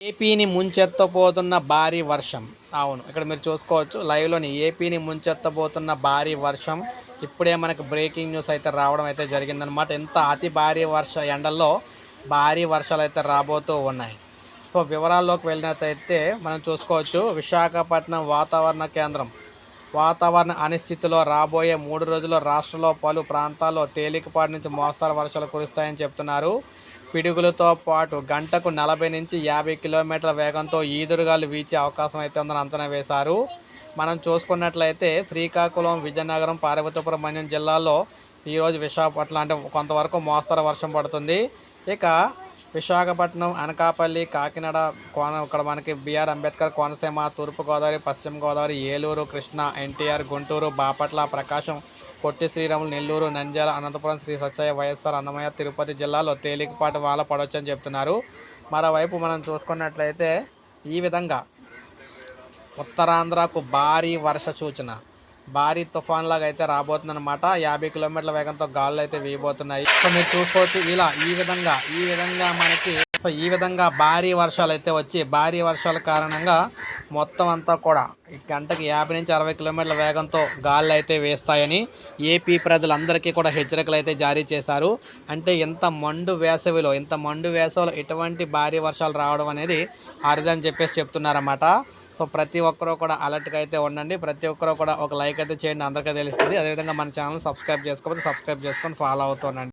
ఏపీని ముంచెత్తపోతున్న భారీ వర్షం. అవును ఇక్కడ మీరు చూసుకోవచ్చు లైవ్లోని ఏపీని ముంచెత్తబోతున్న భారీ వర్షం. ఇప్పుడే మనకు బ్రేకింగ్ న్యూస్ అయితే రావడం అయితే జరిగిందనమాట ఎంత అతి భారీ వర్ష ఎండల్లో భారీ వర్షాలు అయితే రాబోతూ ఉన్నాయి. సో వివరాల్లోకి వెళ్ళినట్టయితే మనం చూసుకోవచ్చు విశాఖపట్నం వాతావరణ కేంద్రం. వాతావరణ అనిశ్చితిలో రాబోయే మూడు రోజుల్లో రాష్ట్రంలో పలు ప్రాంతాల్లో తేలికపాటి నుంచి మోస్తరు వర్షాలు కురుస్తాయని చెప్తున్నారు. పిడుగులతో పాటు గంటకు నలభై నుంచి యాభై కిలోమీటర్ల వేగంతో ఈదురుగాలు వీచే అవకాశం అయితే ఉందని అంచనా వేశారు. మనం చూసుకున్నట్లయితే శ్రీకాకుళం విజయనగరం పార్వతీపురం మన్యం జిల్లాల్లో ఈరోజు విశాఖపట్నం అంటే కొంతవరకు మోస్తరు వర్షం పడుతుంది. ఇక విశాఖపట్నం అనకాపల్లి కాకినాడ కోన ఇక్కడ మనకి బిఆర్ అంబేద్కర్ కోనసీమ తూర్పుగోదావరి పశ్చిమ గోదావరి ఏలూరు కృష్ణా ఎన్టీఆర్ గుంటూరు బాపట్ల ప్రకాశం పొట్టి శ్రీరాములు నెల్లూరు నంద్యాల అనంతపురం శ్రీ సత్యయ్య వైఎస్ఆర్ అన్నమయ్య తిరుపతి జిల్లాలో తేలికపాటి వాన పడవచ్చని చెప్తున్నారు. మరోవైపు మనం చూసుకున్నట్లయితే ఈ విధంగా ఉత్తరాంధ్రకు భారీ వర్ష సూచన. భారీ తుఫాన్ లాగా అయితే రాబోతుందన్నమాట. యాభై కిలోమీటర్ల వేగంతో గాలులు అయితే వేయబోతున్నాయి. సో మీరు చూసుకోవచ్చు ఇలా ఈ విధంగా ఈ విధంగా మనకి సో ఈ విధంగా భారీ వర్షాలు అయితే వచ్చి భారీ వర్షాల కారణంగా మొత్తం అంతా కూడా ఈ గంటకి యాభై నుంచి అరవై కిలోమీటర్ల వేగంతో గాలులు అయితే వేస్తాయని ఏపీ ప్రజలందరికీ కూడా హెచ్చరికలు అయితే జారీ చేశారు. అంటే ఇంత మండు వేసవిలో ఇంత మండు వేసవిలో ఎటువంటి భారీ వర్షాలు రావడం అనేది అరుదని చెప్పేసి చెప్తున్నారన్నమాట. సో ప్రతి ఒక్కరూ కూడా అలర్ట్గా అయితే ఉండండి. ప్రతి ఒక్కరూ కూడా ఒక లైక్ అయితే చేయండి. అందరికీ తెలుస్తుంది. అదేవిధంగా మన ఛానల్ సబ్స్క్రైబ్ చేసుకోకపోతే సబ్స్క్రైబ్ చేసుకొని ఫాలో అవుతూ ఉండండి.